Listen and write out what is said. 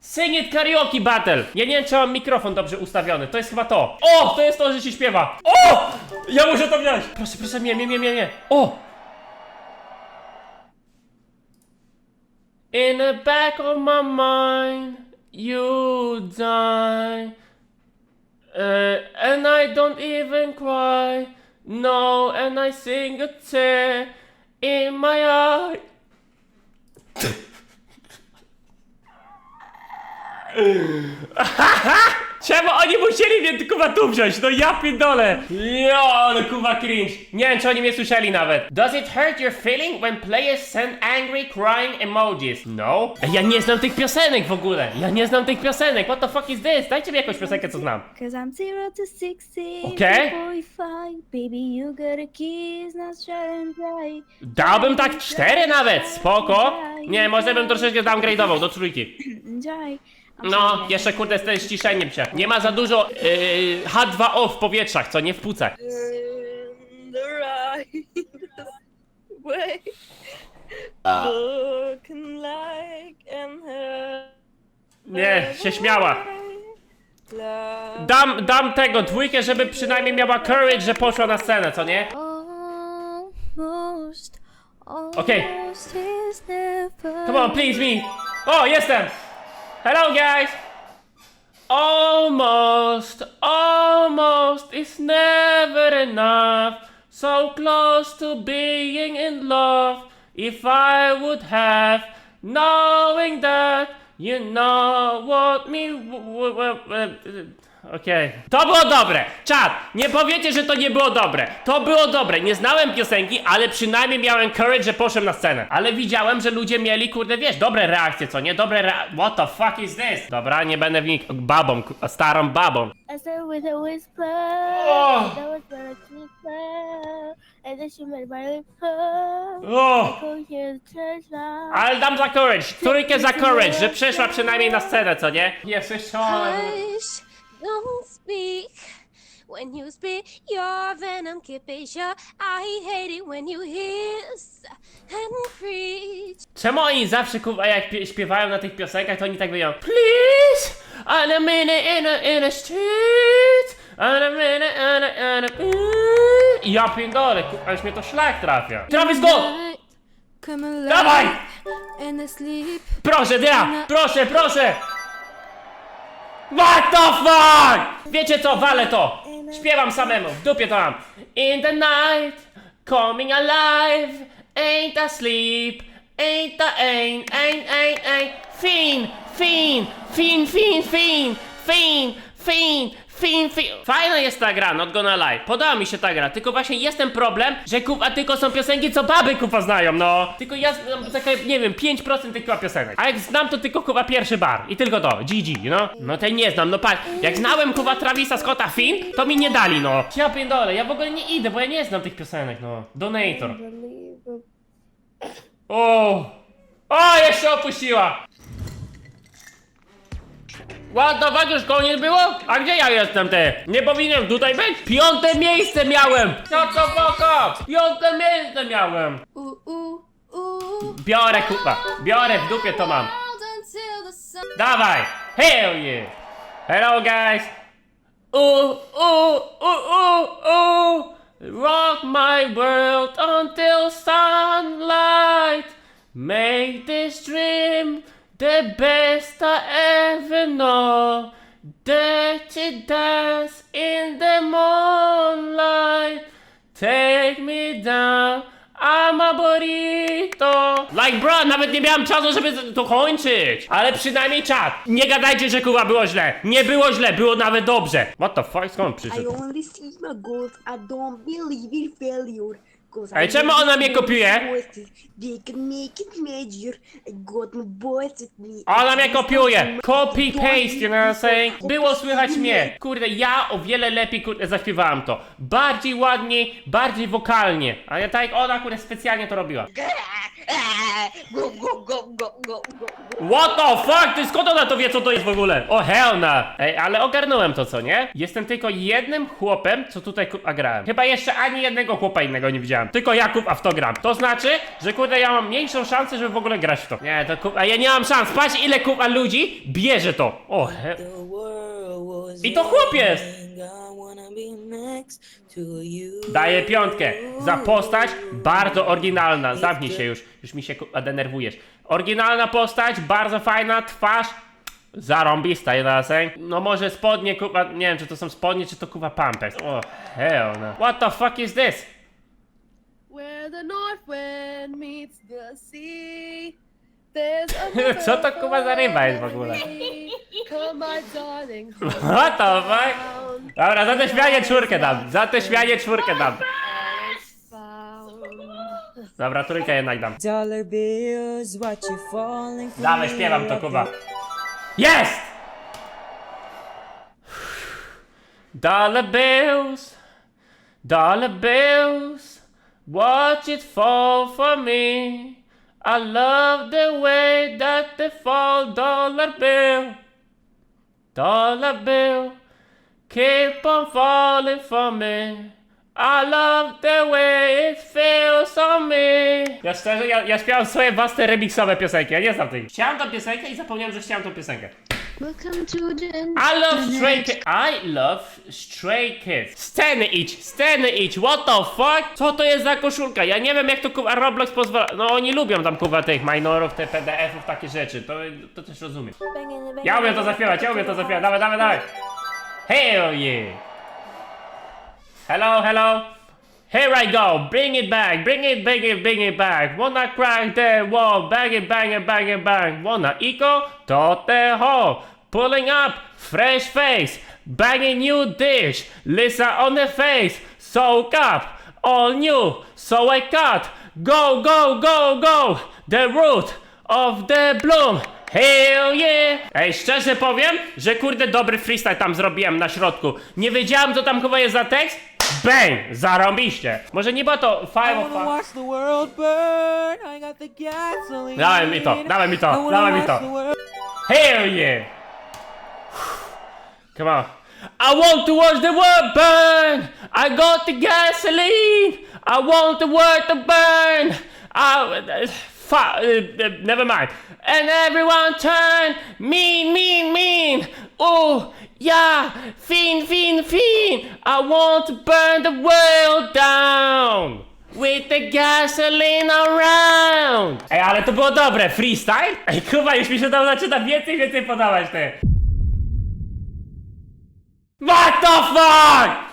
Sing it karaoke battle! Ja nie wiem, czy mam mikrofon dobrze ustawiony. To jest chyba to. O! To jest to, że się śpiewa. O! Ja muszę to wziąć! Proszę, proszę, nie, nie, nie, nie, nie. O! In the back of my mind, you die. Uh, and I don't even cry. No, and I sing a tear in my eye. Czemu oni musieli mnie kurwa tu wziąć? No ja pindole! Jo, ale kurwa cringe. Nie wiem, czy oni mnie słyszeli nawet. Does it hurt your feeling when players send angry crying emojis? No. Ej, Ja nie znam tych piosenek w ogóle. Ja nie znam tych piosenek. What the fuck is this? Dajcie mi jakąś piosenkę, co znam. Cause I'm zero to sixty Okay. before. Baby, you got a kiss, not shine bright. Dałbym tak cztery nawet, spoko. Nie, może bym troszeczkę downgrade'ował do trójki. Enjoy. No, jeszcze kurde z tym ściszeniem się. Nie ma za dużo yy, H2O w powietrzach, co nie w płucach. In the right way. Looking like an Nie, się śmiała. Dam, dam tego dwójkę, żeby przynajmniej miała courage, że poszła na scenę, co nie? Almost. Is never Come on, please me. O, jestem! Hello, guys! Almost, almost is never enough. So close to being in love. If I would have, knowing that you know what me. Okej. To było dobre! Czad! Nie powiecie, że to nie było dobre. To było dobre. Nie znałem piosenki, ale przynajmniej miałem courage, że poszedłem na scenę. Ale widziałem, że ludzie mieli, kurde, wiesz, dobre reakcje, co nie? Dobre rea- What the fuck is this? Dobra, nie będę w nich babą, ku- starą babą. I said with a whisper. Oh. That was very whisper. And then she made my lips hurt. O! Go hear the church loud. Ale dam za courage, trójkę za courage, że przeszła przynajmniej na scenę, co nie? Jest jeszcze Hush, don't speak. When you spit your venom, kippish your I hate it when you hiss and preach. Czemu oni zawsze, kurwa, jak pie- śpiewają na tych piosenkach, to oni tak wyją Please, I'm a minute in a, in a street I'm a minute in a, in a ja pierdolę, kurwa, aż mnie to szlak trafia Travis, go! Come alive Dawaj! and asleep. Proszę, ja! Proszę, proszę! What the fuck! Wiecie co, walę to! Śpiewam samemu, w dupie to mam. In the night, coming alive, ain't asleep, ain't the ain't, ain't, ain't, ain't, fin, fin, fin, fin, fin, fin, fin, fin, fin. Fajna jest ta gra, not gonna lie. Podoba mi się ta gra, tylko właśnie jest ten problem, że kupa tylko są piosenki, co baby kupa znają, no. Tylko ja znam takie, nie wiem, 5% tych kupa piosenek. A jak znam, to tylko kupa pierwszy bar. I tylko to, GG, no. No tej nie znam, no patrz. Jak znałem kupa Travisa Scotta Finn, to mi nie dali, no. Ja pierdolę, ja w ogóle nie idę, bo ja nie znam tych piosenek, no. Donator. O! O, jeszcze opuściła! Fuck, już koniec było? A gdzie ja jestem ty? Nie powinienem tutaj być? Piąte miejsce miałem! Co to fuck up? Piąte miejsce miałem! Ooh, ooh, ooh. Biorę kupa, biorę w dupie to mam. Dawaj! Hell yeah! Hello guys! Ooh, ooh, ooh, ooh, ooh! Rock my world until sunlight! Make this dream the best I ever know. Dirty dance in the moonlight. Take me down. I'm a burrito. Like bro, nawet nie miałem czasu, żeby to kończyć. Ale przynajmniej czat. Nie gadajcie, że kurwa było źle. Nie było źle, było nawet dobrze. What the fuck, skąd I przyszedł? only see my goals, I don't believe in failure. I czemu ona mnie kopiuje? Ona mnie kopiuje. Copy paste, you know what I'm saying? Było słychać mnie. Kurde, ja o wiele lepiej kurde zaśpiewałem to. Bardziej ładniej, bardziej wokalnie. A ja tak jak ona kurde specjalnie to robiła. Go, go, go, go, go, go. What the fuck? Ty skąd ona to wie, co to jest w ogóle? O hell no. Ej, ale ogarnąłem to, co nie? Jestem tylko jednym chłopem, co tutaj kupa grałem. Chyba jeszcze ani jednego chłopa innego nie widziałem. Tylko Jakub, a w to gram. To znaczy, że kurde, ja mam mniejszą szansę, żeby w ogóle grać w to. Nie, to kup... A ja nie mam szans. Patrz, ile kupa ludzi bierze to. O he... I to chłop jest! Daję piątkę. Za postać bardzo oryginalna. Zamknij się już. Już mi się ku- denerwujesz. Oryginalna postać, bardzo fajna, twarz. Zarąbista jednoceń. No może spodnie kupa, nie wiem czy to są spodnie, czy to kupa pampers. O hell no. What the fuck is this? Where the north wind meets the sea. There's a Co to, Kuba, za ryba jest w ogóle? Come my darling. What the fuck? Dobra, za te śmianie czwórkę dam. Za te śmianie czwórkę dam. Dobra, trójkę jednak dam. Dollar bills, what you falling for Dawaj, me śpiewam to, Kuba. Jest! Dollar bills, dollar bills, watch it fall for me. I love the way that they fall, dollar bill, dollar bill, keep on falling for me. I love the way it feels on me. Ja szczerze, ja, ja śpiewam swoje własne remixowe piosenki, ja nie znam tej. Chciałem tą piosenkę i zapomniałem, że chciałem tą piosenkę. Welcome to the I love stray kids. I love stray kids. Sceny idź, sceny idź, what the fuck? Co to jest za koszulka? Ja nie wiem jak to kuwa Roblox pozwala. No oni lubią tam kuwa tych minorów, te PDF-ów, takie rzeczy. To, to też rozumiem. Ja umiem to zaśpiewać, ja umiem to zaśpiewać. Dawaj, dawaj, dawaj. Hell yeah. Hello, hello. Here I go. Bring it back. Bring it, bring it, bring it back. Wanna crack the wall. Bang it, bang it, bang it, bang. Wanna eco? To the hole. Pulling up. Fresh face. Banging new dish. Lisa on the face. Soak up. All new. So I cut. Go, go, go, go. The root of the bloom. Hell yeah! Ej, szczerze powiem, że kurde dobry freestyle tam zrobiłem na środku. Nie wiedziałem co tam chyba jest za tekst. Bang! Zarąbiście! Może nie było to Five I of. Dawaj mi to, dawaj mi to, dawaj mi to. Hell yeah! Come on. I want to watch the world burn! I got the gasoline! I want the world to burn! I... Uh, fu- uh, uh, never mind. And everyone turn! Mean, mean, mean! Oh, yeah! Fiend, fiend, fiend! I want to burn the world down! With the gasoline around! Ej, ale to było dobre, freestyle? Ej, Kuba, już mi się tam zaczyna więcej, więcej podawać ty. What the fuck?